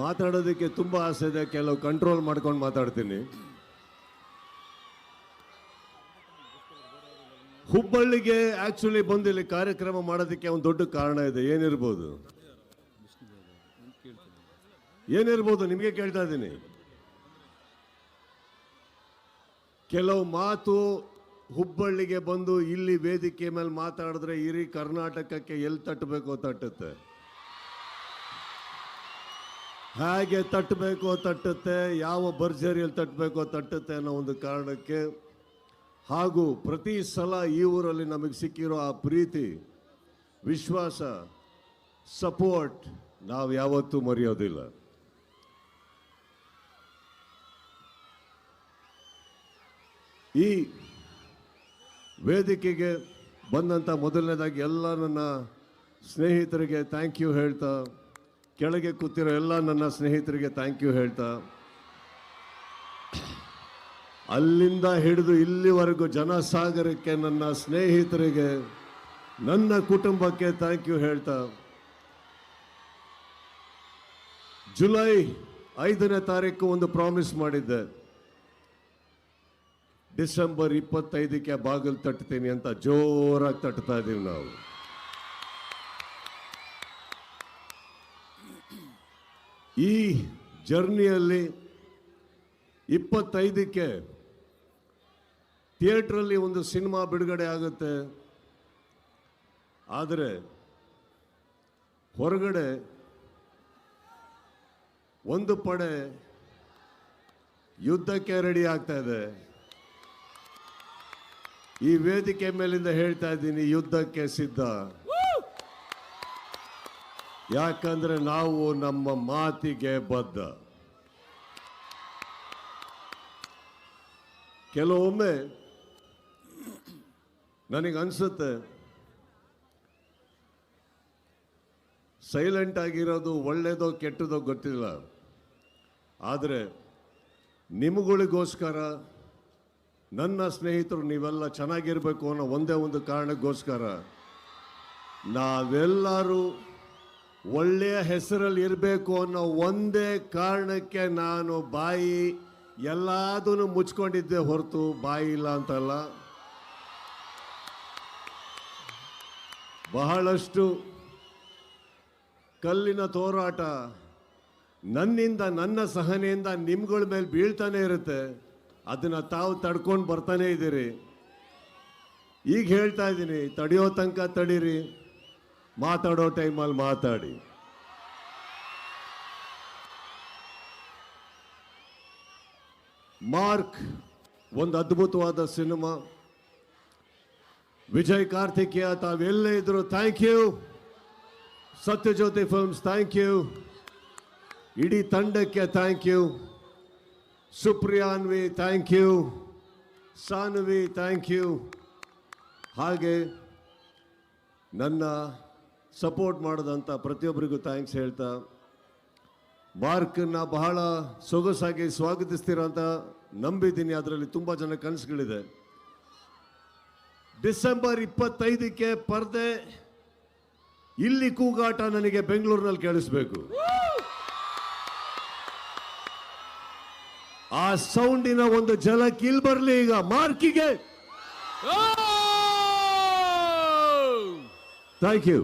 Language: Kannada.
ಮಾತಾಡೋದಕ್ಕೆ ತುಂಬ ಆಸೆ ಇದೆ. ಕೆಲವು ಕಂಟ್ರೋಲ್ ಮಾಡ್ಕೊಂಡು ಮಾತಾಡ್ತೀನಿ. ಹುಬ್ಬಳ್ಳಿಗೆ ಆಕ್ಚುಲಿ ಬಂದು ಇಲ್ಲಿ ಕಾರ್ಯಕ್ರಮ ಮಾಡೋದಕ್ಕೆ ಒಂದು ದೊಡ್ಡ ಕಾರಣ ಇದೆ. ಏನಿರ್ಬೋದು? ಏನಿರ್ಬೋದು? ನಿಮಗೆ ಕೇಳ್ತಾ ಇದ್ದೀನಿ. ಕೆಲವು ಮಾತು ಹುಬ್ಬಳ್ಳಿಗೆ ಬಂದು ಇಲ್ಲಿ ವೇದಿಕೆ ಮೇಲೆ ಮಾತಾಡಿದ್ರೆ ಇಡೀ ಕರ್ನಾಟಕಕ್ಕೆ ಎಲ್ಲಿ ತಟ್ಟಬೇಕೋ ತಟ್ಟುತ್ತೆ. ಹೇಗೆ ತಟ್ಟಬೇಕೋ ತಟ್ಟುತ್ತೆ, ಯಾವ ಭರ್ಜರಿಯಲ್ಲಿ ತಟ್ಟಬೇಕೋ ತಟ್ಟುತ್ತೆ ಅನ್ನೋ ಒಂದು ಕಾರಣಕ್ಕೆ ಹಾಗೂ ಪ್ರತಿ ಸಲ ಈ ಊರಲ್ಲಿ ನಮಗೆ ಸಿಕ್ಕಿರೋ ಆ ಪ್ರೀತಿ, ವಿಶ್ವಾಸ ಸಪೋರ್ಟ್ ನಾವು ಯಾವತ್ತೂ ಮರೆಯೋದಿಲ್ಲ. ಈ ವೇದಿಕೆಗೆ ಬಂದಂಥ ಮೊದಲನೇದಾಗಿ ಎಲ್ಲ ನನ್ನ ಸ್ನೇಹಿತರಿಗೆ ಥ್ಯಾಂಕ್ ಯು ಹೇಳ್ತಾ ಕೆಳಗೆ ಕೂತಿರೋ ಎಲ್ಲ ನನ್ನ ಸ್ನೇಹಿತರಿಗೆ ಥ್ಯಾಂಕ್ ಯು ಹೇಳ್ತಾ, ಅಲ್ಲಿಂದ ಹಿಡಿದು ಇಲ್ಲಿವರೆಗೂ ಜನಸಾಗರಕ್ಕೆ ನನ್ನ ಸ್ನೇಹಿತರಿಗೆ, ನನ್ನ ಕುಟುಂಬಕ್ಕೆ ಥ್ಯಾಂಕ್ ಯು ಹೇಳ್ತಾ, ಜುಲೈ ಐದನೇ ತಾರೀಕು ಒಂದು ಪ್ರಾಮಿಸ್ ಮಾಡಿದ್ದೆ. ಡಿಸೆಂಬರ್ ಇಪ್ಪತ್ತೈದಕ್ಕೆ ಬಾಗಿಲು ತಟ್ತೀನಿ ಅಂತ ಜೋರಾಗಿ ತಟ್ತಾ ಇದ್ದೀವಿ ನಾವು. ಈ ಜರ್ನಿಯಲ್ಲಿ ಇಪ್ಪತ್ತೈದಕ್ಕೆ ಥಿಯೇಟ್ರಲ್ಲಿ ಒಂದು ಸಿನಿಮಾ ಬಿಡುಗಡೆ ಆಗುತ್ತೆ. ಆದರೆ ಹೊರಗಡೆ ಒಂದು ಪಡೆ ಯುದ್ಧಕ್ಕೆ ರೆಡಿ ಆಗ್ತಾ ಇದೆ. ಈ ವೇದಿಕೆ ಮೇಲಿಂದ ಹೇಳ್ತಾ ಇದ್ದೀನಿ, ಯುದ್ಧಕ್ಕೆ ಸಿದ್ಧ. ಯಾಕಂದ್ರೆ ನಾವು ನಮ್ಮ ಮಾತಿಗೆ ಬದ್ಧ. ಕೆಲವೊಮ್ಮೆ ನನಗೆ ಅನ್ಸುತ್ತೆ ಸೈಲೆಂಟ್ ಆಗಿರೋದು ಒಳ್ಳೆಯದೋ ಕೆಟ್ಟದೋ ಗೊತ್ತಿಲ್ಲ. ಆದರೆ ನಿಮಗಳಿಗೋಸ್ಕರ, ನನ್ನ ಸ್ನೇಹಿತರು ನೀವೆಲ್ಲ ಚೆನ್ನಾಗಿರಬೇಕು ಅನ್ನೋ ಒಂದೇ ಒಂದು ಕಾರಣಕ್ಕೋಸ್ಕರ ನಾವೆಲ್ಲರೂ ಒಳ್ಳೆಯ ಹೆಸರಲ್ಲಿ ಇರಬೇಕು ಅನ್ನೋ ಒಂದೇ ಕಾರಣಕ್ಕೆ ನಾನು ಬಾಯಿ ಎಲ್ಲದನ್ನು ಮುಚ್ಕೊಂಡಿದ್ದೆ ಹೊರತು ಬಾಯಿ ಇಲ್ಲ ಅಂತಲ್ಲ. ಬಹಳಷ್ಟು ಕಲ್ಲಿನ ತೋರಾಟ ನನ್ನಿಂದ, ನನ್ನ ಸಹನೆಯಿಂದ ನಿಮ್ಗಳ ಮೇಲೆ ಬೀಳ್ತಾನೆ ಇರುತ್ತೆ. ಅದನ್ನು ತಾವು ತಡ್ಕೊಂಡು ಬರ್ತಾನೆ ಇದ್ದೀರಿ. ಈಗ ಹೇಳ್ತಾ ಇದ್ದೀನಿ, ತಡೆಯೋ ತನಕ ತಡೀರಿ. ಮಾತಾಡೋ ಟೈಮಲ್ಲಿ ಮಾತಾಡಿ. ಮಾರ್ಕ್, ಒಂದು ಅದ್ಭುತವಾದ ಸಿನಿಮಾ. ವಿಜಯ್ ಕಾರ್ತಿಕೇಯ, ತಾವೆಲ್ಲೇ ಇದ್ರು thank you. Satyajyothi films, thank you. ಇಡೀ ತಂಡಕ್ಕೆ thank you. Supriyanvi, thank you. Sanvi, thank you. ಹಾಗೆ ನನ್ನ ಸಪೋರ್ಟ್ ಮಾಡೋದಂತ ಪ್ರತಿಯೊಬ್ಬರಿಗೂ ಥ್ಯಾಂಕ್ಸ್ ಹೇಳ್ತಾ ಮಾರ್ಕನ್ನ ಬಹಳ ಸೊಗಸಾಗಿ ಸ್ವಾಗತಿಸ್ತೀರ ಅಂತ ನಂಬಿದ್ದೀನಿ ಅದರಲ್ಲಿ ತುಂಬ ಜನ ಕನಸುಗಳಿದೆ. ಡಿಸೆಂಬರ್ ಇಪ್ಪತ್ತೈದಕ್ಕೆ ಪರ್ದೆ ಇಲ್ಲಿ ಕೂಗಾಟ ನನಗೆ ಬೆಂಗಳೂರಿನಲ್ಲಿ ಕೇಳಿಸ್ಬೇಕು. ಆ ಸೌಂಡಿನ ಒಂದು ಜಲಕ್ ಇಲ್ಲಿ ಬರಲಿ ಈಗ ಮಾರ್ಕಿಗೆ. Thank you.